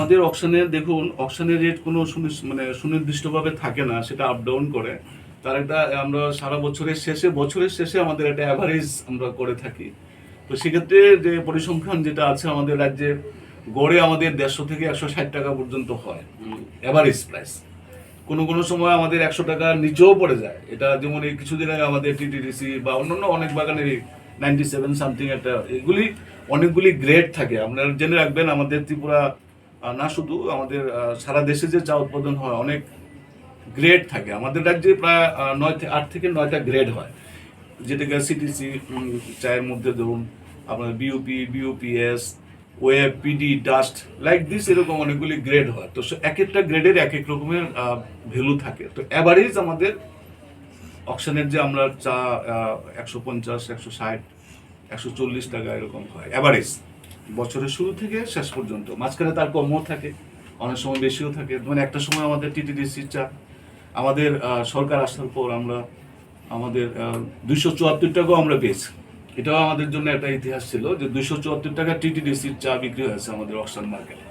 আমাদের অকশনের দেখুন অকশনের রেট কোনো মানে সুনির্দিষ্টভাবে থাকে না, সেটা আপ ডাউন করে। তার একটা, আমরা সারা বছরের শেষে বছরের শেষে আমাদের একটা অ্যাভারেজ আমরা করে থাকি। তো সেক্ষেত্রে যে পরিসংখ্যান যেটা আছে আমাদের রাজ্যে, গড়ে আমাদের দেড়শো থেকে একশো ষাট টাকা পর্যন্ত হয় অ্যাভারেজ প্রাইস কোনো কোনো সময় আমাদের একশো টাকা নিচেও পড়ে যায়। এটা যেমন এই কিছুদিন আগে আমাদের টিটিডিসি বা অন্যান্য অনেক বাগানেরই নাইনটি সেভেন সামথিং একটা, এগুলি অনেকগুলি গ্রেড থাকে। আপনারা জেনে রাখবেন, আমাদের ত্রিপুরা না শুধু, আমাদের সারা দেশে যে চা উৎপাদন হয়, অনেক গ্রেড থাকে। আমাদের রাজ্যে প্রায় নয় আট থেকে নয়টা গ্রেড হয়। যেটাকে সিটিসি চায়ের মধ্যে ধরুন, আপনার বিউপি বিউপিএস ওয়েব পিডি ডাস্ট লাইক দিস এরকম অনেকগুলি গ্রেড হয়। তো এক একটা গ্রেডের এক এক রকমের ভ্যালু থাকে। তো অ্যাভারেজ আমাদের অকশনের যে আমরা চা একশো পঞ্চাশ, একশো ষাট, একশো চল্লিশ টাকা এরকম হয় অ্যাভারেজ বছরের শুরু থেকে শেষ পর্যন্ত। মাঝখানে তার কমও থাকে, অনেক সময় বেশিও থাকে। মানে একটা সময় আমাদের টিটিডিসির চা আমাদের সরকার আসার পর আমরা, আমাদের দুইশো চুয়াত্তর টাকাও আমরা পেয়েছি। এটাও আমাদের জন্য একটা ইতিহাস ছিল যে দুইশো চুয়াত্তর টাকা টিটিডিসির চা বিক্রি হয়েছে আমাদের অকশন মার্কেটে।